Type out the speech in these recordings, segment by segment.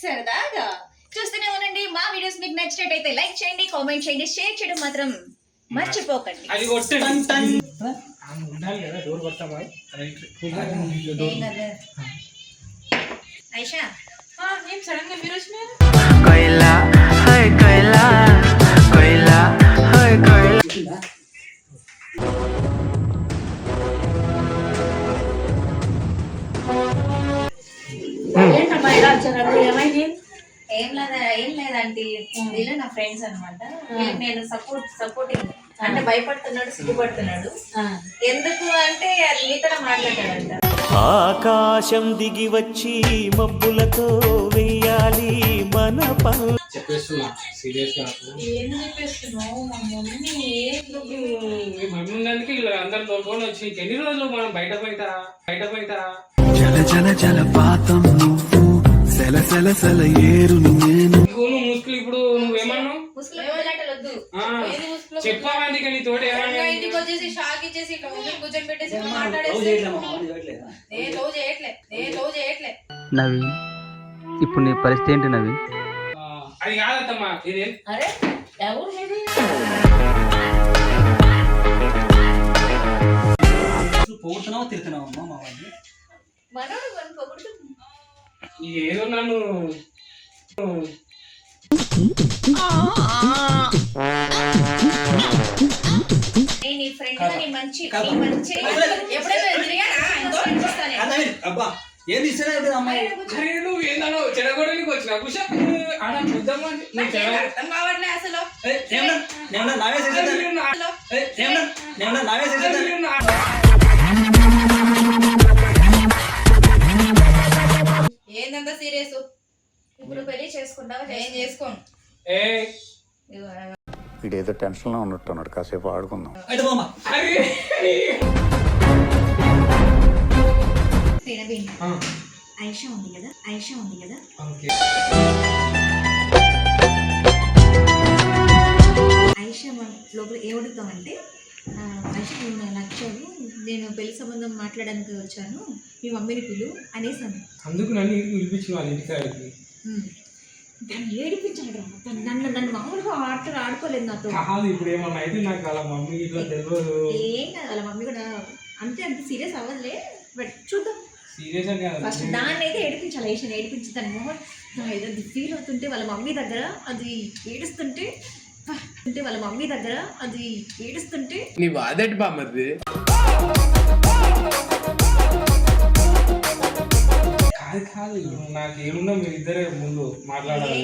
సరదాగా చూస్తూనే ఉండండి. మా వీడియోస్ మీకు నచ్చినట్టయితే లైక్ చేయండి కామెంట్ చేయండి షేర్ చేయడం మాత్రం మర్చిపోకండి. అది ఉండాలి కదా డోర్ కొట్టామా ఐషా? ఏం హై హై వచ్చారు ఏమైంది? ఏం లేదా ఏం లేదంటే వీళ్ళు నా ఫ్రెండ్స్ అనమాట నేను సపోర్ట్ సపోర్టింగ్ అంటే భయపడుతున్నాడు సిగ్గుపడుతున్నాడు. ఎందుకు అంటే అది మీతో మాట్లాడాడంట. ఆకాశం దిగి వచ్చి మబ్బులతో వెయ్యాలి మన పనులు. చెప్పేస్తున్నా సీరియస్గా ఏం చెప్పేస్తున్నావు? మా మమ్మీ ఏం మీ మమ్మీ ఉన్నందుకు ఇలా అందరు తోలుకొని వచ్చి ఎన్ని రోజులు మనం బయట బయట బయట బయట జల జల జలపాతం నువ్వు సెల ఏరును నేను. ముసుకులు ఇప్పుడు నువ్వేమన్నావు? కానీ తోటి ఏమన్నా ఇంటికి వచ్చేసి షాక్ ఇచ్చేసి ఇట్లా ముందు కూర్చొని పెట్టేసి ఇట్లా లవ్ మాట్లాడేసి చేయట్లేమా? మామూలు చేయట్లేదా? నేను లవ్ చేయట్లే. నేను లవ్ చేయట్లే. నవీన్ ఇప్పుడు నీ పరిస్థితి ఏంటి నవీన్? అది కాదత్తమ్మా ఇది అరే ఎవరు అమ్మా మా వాడిని? ఏదో నన్ను నేను ఈ ఫ్రెండ్ని మంచి కాదు. నీ మంచి ఎప్పుడైనా తిరిగానా ఇంకో చూస్తానే. కాదు నవీన్, అబ్బా ఏం తీసుకురా అమ్మాయి? నువ్వు ఏందనో చెడగొడడానికి వచ్చిన. కుష ఆడ కావట్లే అసలు. ఏమన్నా నావే చేసేదాన్ని ఏమన్నా నావే చేసేదాన్ని పెళ్ళి చేసుకుంటావా? నేను చేసుకోను. ఏ వీడేదో టెన్షన్లో ఉన్నట్టున్నాడు కాసేపు ఆడుకుందాం. అయితే పోమ్మా. అరే. నవీన్ ఆ, ఐషా ఉంది కదా? ఐషా ఉంది కదా? ఓకే. ఐషా మన లోపల ఏమడుగుతామంటే ఆ, ఐషా నువ్వు నాకు నచ్చావు. నేను పెళ్ళి సంబంధం మాట్లాడడానికి వచ్చాను. మీ మమ్మీని పిలు అనేసి అను అందుకు నన్ను పిలిపించిన వాళ్ళ ఇంటికాడికి. దాన్ని ఏడిపించాడు నన్ను నన్ను మామూలుగా ఆటలు ఆడుకోలేదు నాతో. కాదు ఇప్పుడు ఏమన్నా అయితే నాకు వాళ్ళ మమ్మీ ఇట్లా తెలియదు ఏం కాదు వాళ్ళ మమ్మీ కూడా అంతే అంత సీరియస్ అవ్వదులే. బట్ చూద్దాం. సీరియస్ కాదు. ఫస్ట్ దాన్ని అయితే ఏడిపించాలి ఐషన్ ఏడిపించి తన మొహం ఏదో ఫీల్ అవుతుంటే వాళ్ళ మమ్మీ దగ్గర అది ఏడుస్తుంటే అంటే వాళ్ళ మమ్మీ దగ్గర అది ఏడుస్తుంటే. నీ బాధటి బామ్మది కాదు కాదు నాకు ఏమున్నా మీరు ఇద్దరే ముందు మాట్లాడాలి.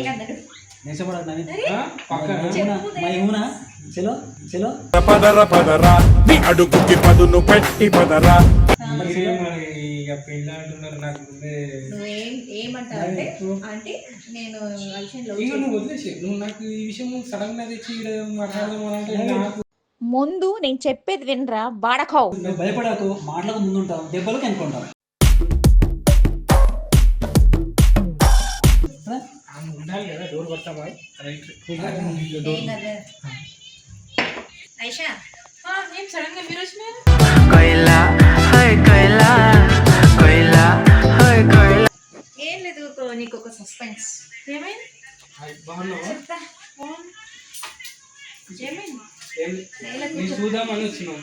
నిజపడాలి? పక్కన. చలో చలో. పదర పదరా నీ అడుగుకి పదును పెట్టి పదరా మీరే మరి ఇక పెళ్ళి అంటున్నారు నాకు ముందే. నువ్వేం ఏమంటావు అంటే అంటే నేను ఐషన్ ఇక నువ్వు వదిలేసి నువ్వు నాకు ఈ విషయం సడన్గా తెచ్చి ఈడ మాట్లాడదాం అని అంటే నాకు ముందు నేను చెప్పేది వినరా బాడకావు భయపడకు మాటలకు ముందుంటావు దెబ్బలకు అనుకుంటావు ఉండాలి కదా డోర్ కొడతామా రైట్ డోర్ ఐషా. ఏం సడన్గా మీరు వచ్చినారు? లేదు నీకు ఒక సస్పెన్స్ ఏమైంది? చూద్దామని వచ్చినాం.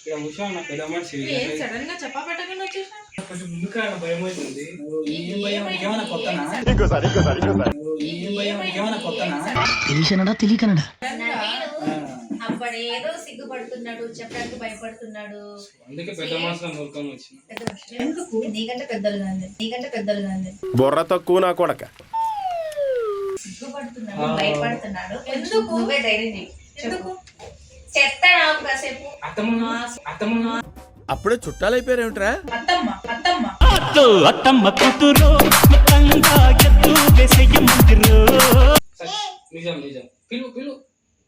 ఇక్కడ ఉషా నా పెద్ద మనిషి ఏం సడన్గా చెప్పా పెట్టకుండా వచ్చేసిన? కొంచెం ముందుగా భయం అవుతుంది. నువ్వు ఏం భయం ఏమైనా కొత్తనా? నువ్వు ఏం భయం ఏమైనా కొత్తనా? తెలిసినడా తెలియకనడా అప్పుడేదో సిగ్గుపడుతున్నాడు చెప్పడానికి భయపడుతున్నాడు. అందుకే పెద్ద వచ్చిన. ఎందుకు నీకంటే పెద్దలు కాదు నీకంటే పెద్దలు కాదు బుర్ర తక్కువ నా కొడక. సిగ్గుపడుతున్నాడు భయపడుతున్నాడు. ఎందుకు? నువ్వే ధైర్యం ఎందుకు? చెప్తాను కాసేపు. అప్పుడే చుట్టాలైపోయారేమిట్రా? అత్తమ్మ అత్తమ్మ. అత్తమ్మ కూతురు మొత్తంగా ఎత్తు వేసేయమంటారు సరే, నిజం నిజం. పిలు పిలు.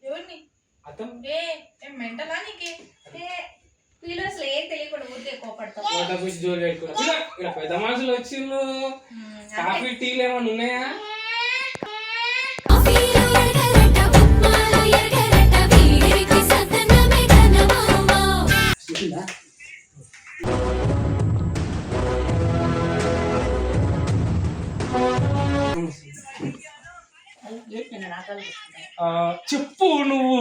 ఎవరిని? అత్తమ్మ. ఏ ఏం మెంటలా నీకే? వీళ్ళు అసలు ఏం తెలియకుండా ఊరికే కోపడతావు? నోట కూర్చి జోలు పెట్టుకున్నా. ఇలా ఇక్కడ పెద్ద మనుషులు వచ్చిండ్రు కాఫీ టీలు ఏమైనా ఉన్నాయా? చెప్పు నువ్వు.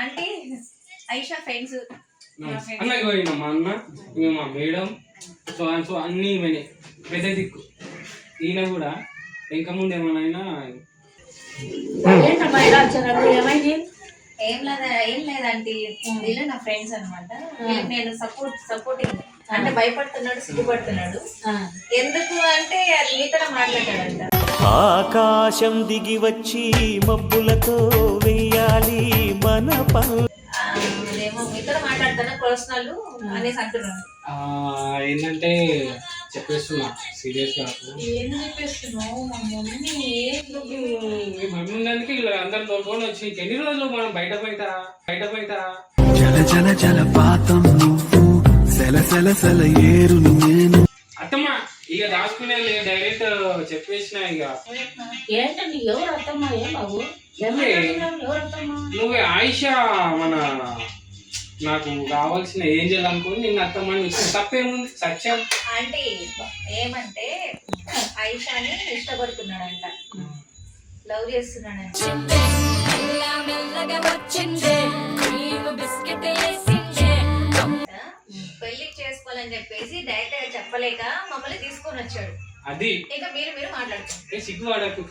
Aunty Aisha friends. అన్నకి పోయినా మా అన్న? ఇక మా మేడం. సో అండ్ సో అన్నీ ఈమెనే. పెద్ద దిక్కు. ఈయన కూడా ఇంకా ముందు ఏమైనా ఏం లేదా ఏం లేదంటే వీళ్ళు నా ఫ్రెండ్స్ అనమాట నేను సపోర్ట్ సపోర్టింగ్ అంటే భయపడుతున్నాడు సిగ్గుపడుతున్నాడు ఎందుకు అంటే అది మీతో మాట్లాడాడంట. ఆకాశం దిగి వచ్చి మబ్బులతో వెయ్యాలి మన ఆ, ఏంటంటే చెప్పేస్తున్నా సీరియస్ ఇలా అందరు వచ్చి ఎన్ని రోజులు మనం బయట బయట బయట బయట జల జల జలపాతం నువ్వు సెల సెల సెల ఏరును నేను అత్తమ్మ ఇక దాచుకునే డైరెక్ట్ చెప్పేసిన ఇక. ఏంటండి ఎవరు అత్తమ్మా ఏం బాబు? నువ్వే. ఎవరు అత్తమ్మా? నువ్వే ఆయిష మన నాకు కావాల్సిన ఏం చేయాలనుకుని నిన్న అత్తమ్మని తప్పేముంది? సత్యం. ఆంటీ ఏమంటే ఐషాని ఇష్టపడుతున్నాడంట. లవ్ చేస్తున్నాడంట. పెళ్ళికి చేసుకోవాలని చెప్పేసి డైరెక్ట్గా చెప్పలేక మమ్మల్ని తీసుకొని వచ్చాడు. అది? ఇంకా మీరు మీరు మాట్లాడుకోండి. సిగ్గు వాడకు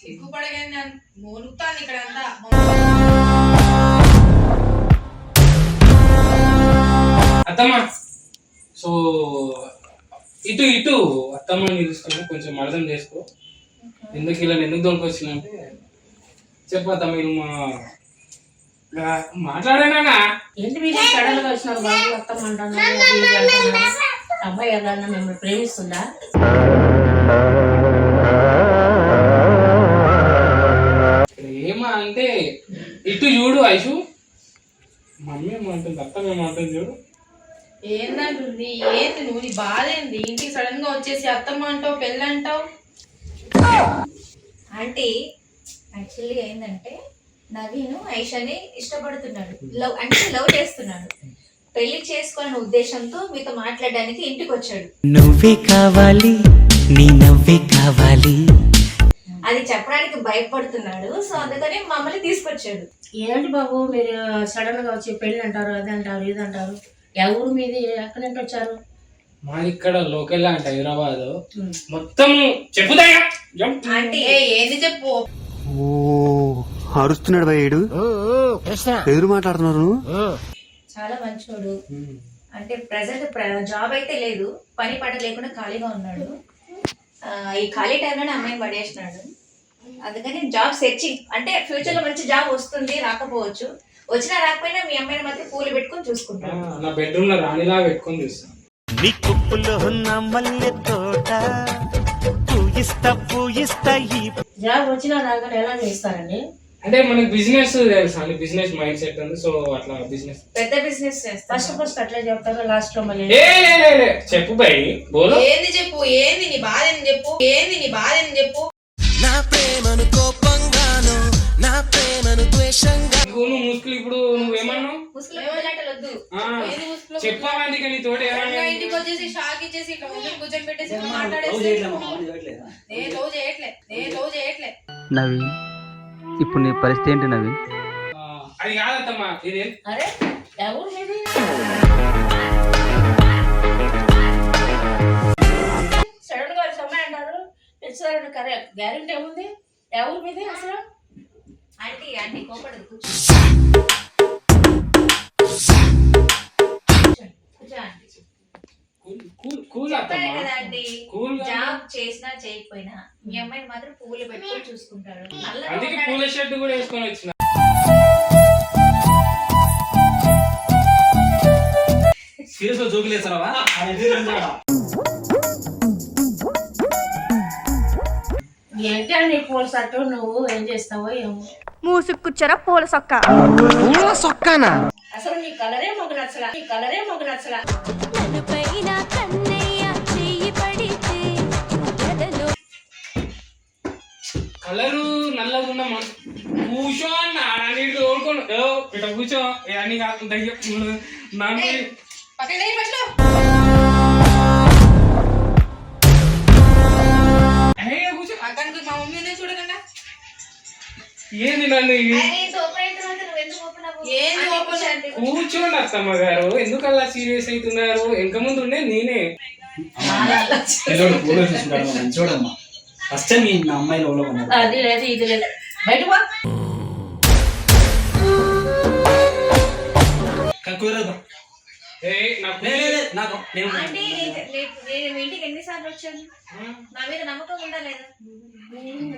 సిగ్గుపడగానే ఇక్కడ అంతా. అత్తమ్మ. సో ఇటు ఇటు. అత్తమ్మని తీసుకొని కొంచెం అర్థం చేసుకో. ఎందుకు ఇలా ఎందుకు దొరికొచ్చిన అంటే? చెప్పత్త మీరు మా మాట్లాడానా ఏంటి మీరు సడన్గా వచ్చినారు బాబు అత్తమ్మ. అబ్బాయి ఎవరన్నా మిమ్మల్ని ప్రేమిస్తుందా? ఏమా అంటే ఇటు చూడు ఐషు. మమ్మీ ఏమంటుంది అత్తమ్మ ఏమంటుంది చూడు. ఏందంటుంది? ఏంది నువ్వు? నీ బాధ ఏంది? ఇంటికి సడన్గా వచ్చేసి అత్తమ్మ అంటావు పెళ్ళి అంటావు ఆంటీ యాక్చువల్లీ ఏంటంటే నవీన్ ఐషాని ఇష్టపడుతున్నాడు. లవ్ అంటే లవ్ చేస్తున్నాడు. పెళ్ళి చేసుకోవాలనే ఉద్దేశంతో మీతో మాట్లాడడానికి ఇంటికి వచ్చాడు నువ్వే కావాలి నీ నవ్వే కావాలి. అది చెప్పడానికి భయపడుతున్నాడు. సో అందుకని మమ్మల్ని తీసుకొచ్చాడు. ఏంటి బాబు మీరు సడన్గా వచ్చి పెళ్ళి అంటారు అది అంటారు ఇది అంటారు ఎవరు మీది? ఎక్కడి నుంచి వచ్చారు? మా ఇక్కడ లోకల్ అంట హైదరాబాద్. మొత్తం ఏ ఏంది చెప్పు? ఓ. అరుస్తున్నాడు భయ్యుడు ఎదురు మాట్లాడుతున్నారు. చాలా మంచోడు. అంటే ప్రజెంట్ జాబ్ అయితే లేదు. పని పడ లేకుండా ఖాళీగా ఉన్నాడు. ఆ, ఈ ఖాళీ టైంలోనే అమ్మాయిని పడేసినాడు. అందుకని జాబ్ సెర్చింగ్ అంటే ఫ్యూచర్లో మంచి జాబ్ వస్తుంది రాకపోవచ్చు. వచ్చినా రాకపోయినా మీ అమ్మాయిని మాత్రం పూలు పెట్టుకొని చూసుకుంటాడు. నా బెడ్రూమ్లో రాణిలా పెట్టుకొని చూస్తాను. నీ కుప్పులో ఉన్న మల్లె తోట పూయిస్తా పూయిస్తా ఈ జాబ్ వచ్చినా రాగానే ఎలా చేస్తారండి? అంటే మనకి బిజినెస్ తెలుసా అండి బిజినెస్ మైండ్ సెట్ ఉంది సో అట్లా బిజినెస్ పెద్ద బిజినెస్ ఫస్ట్ ఫస్ట్ అట్లా చెప్తారు లాస్ట్లో మళ్ళీ. ఏ లే, లే, లే. చెప్పు బై బోలో. ఏంది చెప్పు ఏంది నీ బాధ ఏంది చెప్పు ఏంది నీ బాధ ఏంది చెప్పు. నా ప్రేమను కోపంగాను నా ప్రేమను ద్వేషంగా నువ్వు నువ్వు ముసుకులు ఇప్పుడు నువ్వేమన్నావు ముసుగులో పిల్లలాటలు వద్దు. ఆ, ఏంది ముసుగులో? చెప్పావా అందుకే నీ తోటి ఏమన్నా ఇంటికి వచ్చేసి షాక్ ఇచ్చేసి ఇట్లా ముందు కూర్చొని పెట్టేసి మాట్లాడేసి నేను లవ్ చేయట్లే నేను లవ్ చేయట్లే. నవీన్. ఇప్పుడు నీ పరిస్థితి ఏంటి నవీన్? అది కాదత్తమ్మా ఇది. అరే ఎవరు మీది సడన్గా అమ్మాయి అంటారు. ఇచ్చారని కరే గ్యారెంటీ ఏముంది? ఎవరు మీది అసలు? ఆంటీ ఆంటీ కోపడదు. కూర్చో. కూర్చో ఆంటీ. కూల్ జాబ్ చేసినా చేయకపోయినా మీ అమ్మాయిని మాత్రం పువ్వులు పెట్టుకొని చూసుకుంటాడు నల్లగా అందుకే ఉన్నాడు. పూల షర్ట్ కూడా వేసుకొని వచ్చిన. సీరియస్గా జోకులేస్తారా ఏంటి అని నీ పూల సట్టు నువ్వు ఏం చేస్తావో ఏమో. మూసుకుచ్చర పూల సొక్క. అసలు నీ కలరే మాకు నచ్చలా? నీ కలరే మాకు నచ్చలా? కలరు నల్లగా ఉన్న కూర్చో అన్న నీకు తోడుకోను ఏ, ఇట్లా కూర్చో. అన్ని కాకుండా నన్ను open? అంటే కూర్చోండి అత్తమ్మ గారు ఎందుకు అలా సీరియస్ అవుతున్నారు? వెనక ముందు ఉండే? నేనే. మంచోడమ్మా ఫస్ట్ టైం మీ నా అమ్మాయి ఉన్నాడు. అది లేదు ఇది లేదు. బయట పో. నేను ఇంటికి ఎన్నిసార్లు వచ్చాను? నా మీద నమ్మకం ఉందా లేదా?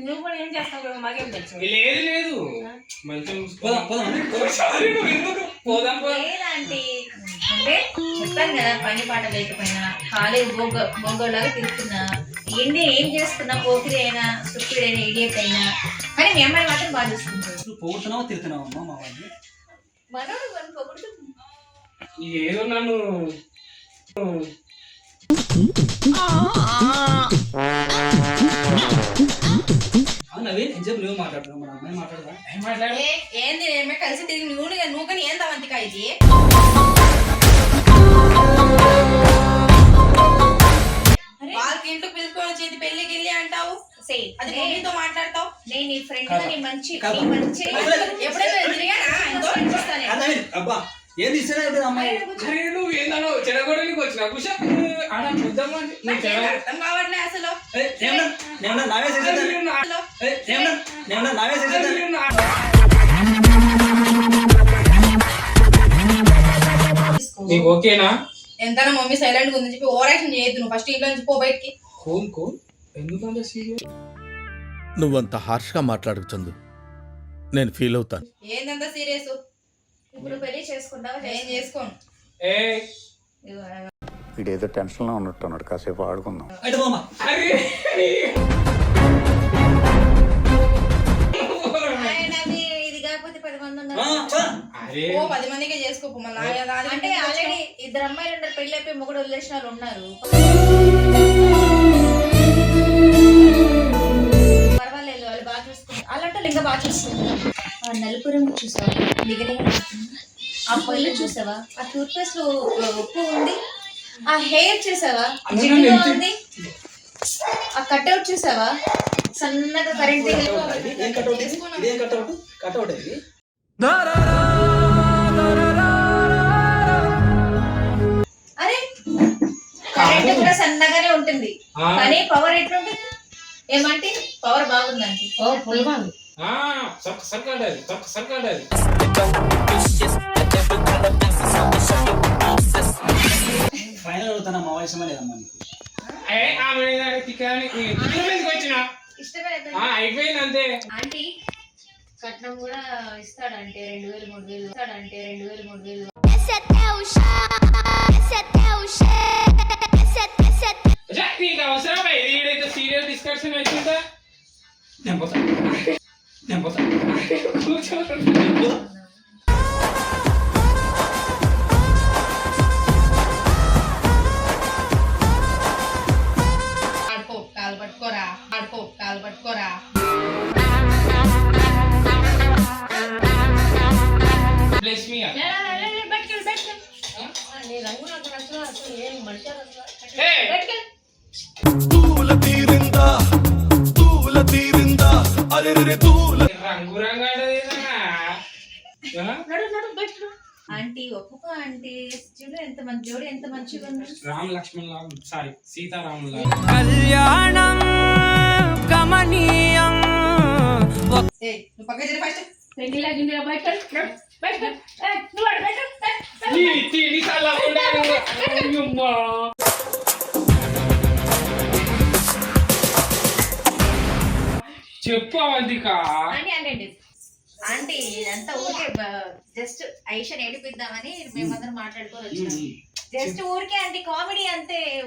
నువ్వు కూడా ఏం చేస్తావు కదా మాకేం తెలుసు? లేదు లేదు. పోదాం లేదంటే చెప్పాను కదా పని పాట లేకపోయినా ఖాళీ బొగ్గ బొగ్గలాగా తిరుగుతున్నా. ఎన్ని ఏం చేస్తున్నా పోకిరి అయినా స్టూపిడ్ అయినా ఇడియట్ అయినా. కానీ మీ అమ్మాయి మాత్రం బాగా చూసుకుంటాడు నువ్వు పోతున్నావా తిరుగుతున్నావా అమ్మా మా వాడిని? మనోడు మనం పొగుడుతూ ఏదో నన్ను అవును నవీన్ ఎంతసేపు నువ్వు మాట్లాడుతున్నావు మన అమ్మాయి మాట్లాడదా ఏం మాట్లాడు? ఏ, ఏంది ఏమే కలిసి తిరిగి నువ్వు నువ్వు కానీ ఇది? వాళ్ళకి ఇంటికి పిలుచుకొని పెళ్ళికి వెళ్ళి అంటావు? అది మమ్మీతో మాట్లాడతావు? నేను నీ ఫ్రెండ్ మంచి మంచి ఎప్పుడైనా తిరిగానా ఎంతో చూస్తాను కాదు నవీన్ అబ్బా ఏం తీసుకురా అమ్మాయి అరే నువ్వు ఏందనో చెడగొడనికి వచ్చిన కుషా ఆడ చూద్దామా అంటే నువ్వు నాకేం చెడ అర్థం కావట్లే అసలు? ఏయ్, ఏమన్నా నేమన్నా నావే చేసేదాన్ని అసలు ఏయ్, ఏమన్నా నేమన్నా నావే చేసేదాన్ని నీకు ఓకేనా? ఎంతైనా మమ్మీ సైలెంట్ ఉంది చెప్పి ఓవర్ యాక్షన్ చేయొద్దు నువ్వు. ఫస్ట్ ఇంట్లో నుంచి పో బయటికి. Cool cool. ఎందుకంత సీరియస్? నువ్వంత హార్ష్గా మాట్లాడకు చందు. నేను ఫీల్ అవుతాను. ఏందంత సీరియస్? ఇప్పుడు పెళ్ళి చేసుకుంటావా నేను చేసుకోను. వీడేదో టెన్షన్లో ఉన్నట్టున్నాడు కాసేపు ఆడుకుందాం. ఆయన అది ఇది కాకపోతే పది మంది ఉన్నారు. అరే. ఓ పది మందికే చేసుకోపో మళ్ళీ. అంటే ఆల్రెడీ ఇద్దరు అమ్మాయిలు ఉన్నారు పెళ్ళి అయిపోయి మొగుడు వదిలేసిన వాళ్ళు ఉన్నారు. పర్వాలేదు వాళ్ళు బాగా చూసుకుంటారు. అలాంటి వాళ్ళు ఇంకా బాగా చూసుకుంటారు. ఆ నలుపు రంగు చూసావా నిగనిగా ఆ పళ్ళు చూసావా? ఆ టూత్ పేస్ట్లో ఉప్పు ఉంది. ఆ హెయిర్ చూసావా? జిడ్డుగా ఉంది. ఆ కట్అవుట్ చూసావా? సన్నగా కరెంట్ అరే కరెంట్ కూడా సన్నగానే ఉంటుంది. కానీ పవర్ ఎట్లుంటుంది? ఏమంటే పవర్ బాగుందండి ఓ పుల్గా ఉంది ఆ, సర్క సర్కాడాలి సర్క సర్కాడాలి ఫైనల్ అవుతానా మా వయసు లేదమ్మా నీకు. అయిపోయింది అంతే ఆంటీ కట్నం కూడా ఇస్తాడంటే రెండు వేలు మూడు వేలు ఇస్తాడంటే రెండు వేలు మూడు వేలు. నీకు ఈడైతే సీరియల్ డిస్కషన్ అవుతుందా నేను పోతా ఆడుకో కాలు పట్టుకోరా ఆడుకో కాలు పట్టుకోరా బయటకు రా. ఆంటీ ఒప్పుకో ఆంటీ. చూడు ఎంత మంచి జోడి ఎంత మంచిగా ఉంది. రామ లక్ష్మణ్ లాగా సారీ సీతారాముల కళ్యాణం కమనీయం ఏయ్ నువ్వు పక్క ఫస్ట్ నువ్వు తిని చెప్పు అవంతిక ఆంటీ అంటే ఆంటీ ఇదంతా ఊరికే జస్ట్ ఐషన్ ఏడిపిద్దామని మేమందరం మాట్లాడుకొని వచ్చినాం. జస్ట్ ఊరికే ఆంటీ కామెడీ అంతే